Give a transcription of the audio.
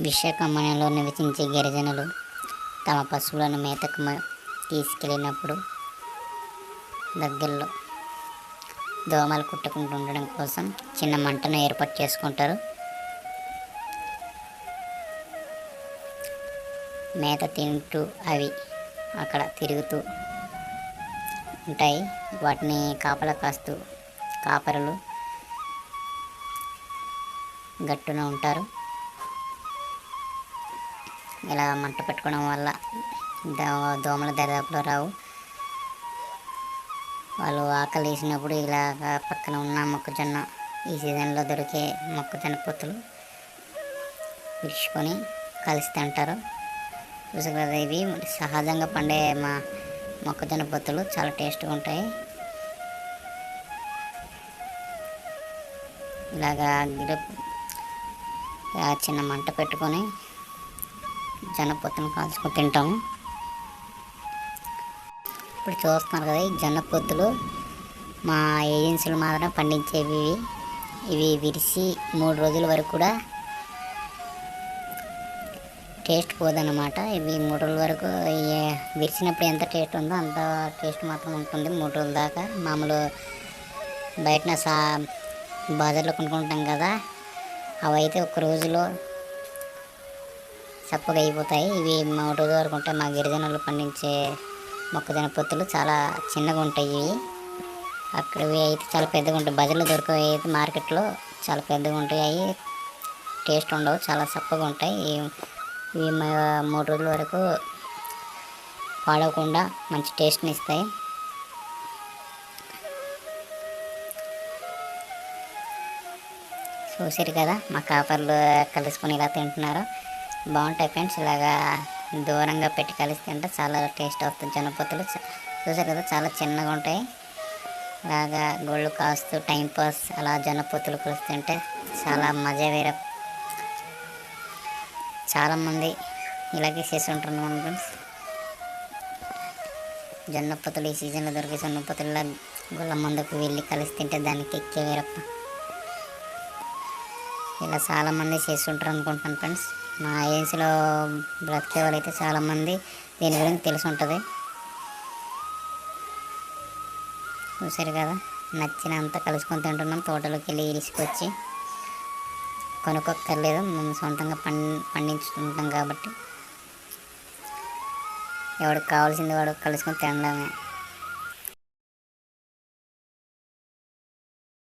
విశాఖమణిలో నివసించే గిరిజనులు తమ పశువులను మేతకు తీసుకెళ్ళినప్పుడు దగ్గరలో దోమలు కుట్టకుండా ఉండడం కోసం చిన్న మంటను ఏర్పాటు చేసుకుంటారు. మేత తింటూ అవి అక్కడ తిరుగుతూ ఉంటాయి. వాటిని కాపల కాస్తూ కాపరులు గట్టున ఉంటారు. ఇలా మంట పెట్టుకోవడం వల్ల దో దోమలు దరిదాపులో రావు. వాళ్ళు ఆకలి వేసినప్పుడు ఇలాగ పక్కన ఉన్న మొక్కజొన్న ఈ సీజన్లో దొరికే మొక్కజొన్న పొత్తులు విరుచుకొని కలిసి తింటారు. చూసారు కదా ఇవి సహజంగా పండే మా మొక్కజొన్న పొత్తులు చాలా టేస్ట్గా ఉంటాయి. ఇలాగా చిన్న మంట పెట్టుకొని జొన్న పొత్తును కాల్చుకొని తింటాము ఇప్పుడు చూస్తున్నారు కదా ఈ జొన్న పొత్తులు మా ఏజెన్సీలు మాత్రం పండించేవి. ఇవి. విరిసి మూడు రోజుల వరకు కూడా టేస్ట్ పోదన్నమాట. ఇవి మూడు రోజుల వరకు విరిచినప్పుడు ఎంత టేస్ట్ ఉందో అంత టేస్ట్ మాత్రం ఉంటుంది. మూడు రోజుల దాకా మామూలు బయటన సా బజార్లో కొనుక్కుంటాం కదా. అవైతే ఒక రోజులో చప్పగా అయిపోతాయి. ఇవి మూడు రోజుల వరకు ఉంటాయి మా గిరిజనులు పండించే మొక్కజొన్న పొత్తులు చాలా చిన్నగా ఉంటాయి ఇవి. అక్కడవి అయితే చాలా పెద్దగా ఉంటాయి. బజార్లో దొరికే అయితే మార్కెట్లో చాలా పెద్దగా ఉంటాయి. అవి టేస్ట్ ఉండవు చాలా చప్పగా ఉంటాయి. ఇవి మూడు రోజుల వరకు పాడవకుండా మంచి టేస్ట్ని ఇస్తాయి. చూసారు కదా మా కాపర్లు కలుసుకొని ఇలా తింటున్నారు. బాగుంటాయి ఫ్రెండ్స్. ఇలాగా దూరంగా పెట్టి కలిసి తింటే చాలా టేస్ట్ వస్తుంది. జనపతులు చూసారు కదా చాలా చిన్నగా ఉంటాయి. ఇలాగా గొళ్ళు కాస్తూ టైం పాస్ అలా జనపొత్తులు కలిసి తింటే చాలా మజా వేరే. చాలామంది ఇలాగే చేసి ఉంటున్నాం ఫ్రెండ్స్. జొన్నపొత్తులు ఈ సీజన్లో దొరికే జొన్నపొత్తుల గుళ్ళ ముందుకు వెళ్ళి కలిసి తింటే దానికి ఎక్కే వేరప్ప. ఇలా చాలామంది చేస్తుంటారు అనుకుంటున్నాను ఫ్రెండ్స్. మా ఏజెన్సీలో బ్రతికే వాళ్ళైతే చాలామంది దీని గురించి తెలిసి ఉంటుంది చూసారు కదా? నచ్చినంత కలుసుకొని తింటున్నాం. తోటలోకి వెళ్ళి ఇసుకొచ్చి కొనుక్కోక్కర్లేదు. మేము సొంతంగా పం పండించుకుంటాం కాబట్టి. ఎవడికి కావాల్సింది వాడు కలుసుకొని తినడమే.